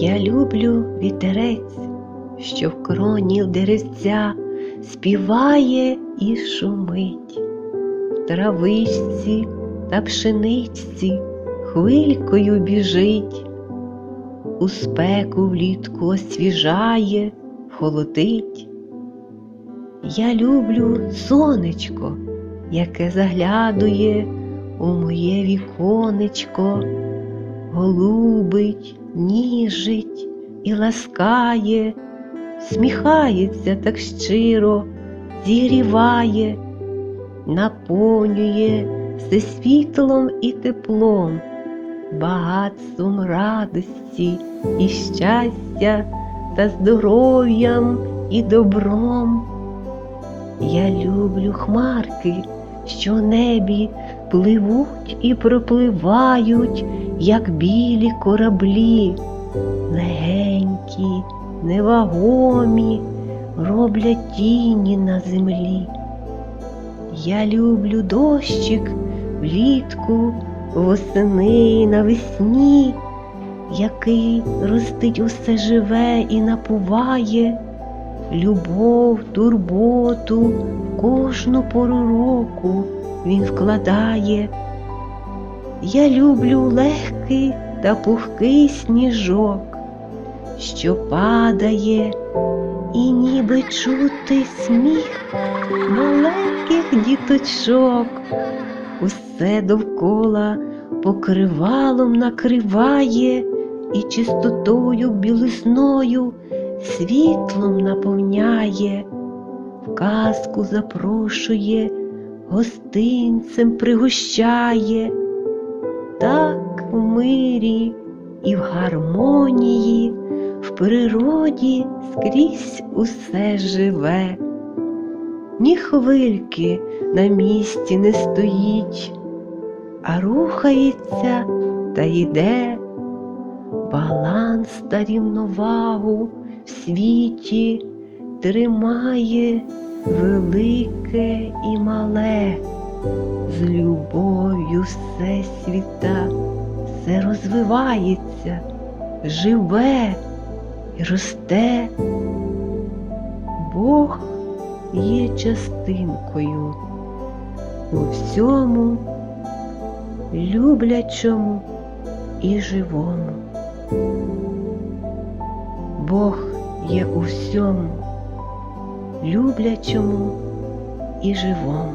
Я люблю вітерець, що в кроні деревця співає і шумить, в травичці та пшеничці хвилькою біжить, у спеку влітку освіжає, холодить. Я люблю сонечко, яке заглядує у моє віконечко, голубить, ніжить і ласкає, сміхається так щиро, зігріває, наповнює все світлом і теплом, багатством радості і щастя та здоров'ям і добром. Я люблю хмарки, що в небі пливуть і пропливають, як білі кораблі, легенькі, невагомі, роблять тіні на землі. Я люблю дощик влітку, восени навесні, який ростить усе живе і напуває любов, турботу кожну пору року він вкладає. Я люблю легкий та пухкий сніжок, що падає, і ніби чути сміх маленьких діточок. Усе довкола покривалом накриває і чистотою білисною світлом наповняє, в казку запрошує, гостинцем пригощає, так в мирі і в гармонії, в природі скрізь усе живе. Ні хвильки на місці не стоїть, а рухається та йде баланс та рівновагу світі тримає велике і мале, з любов'ю всесвіта все розвивається, живе і росте. Бог є частинкою у всьому люблячому і живому. Бог є у всьому, люблячому і живому.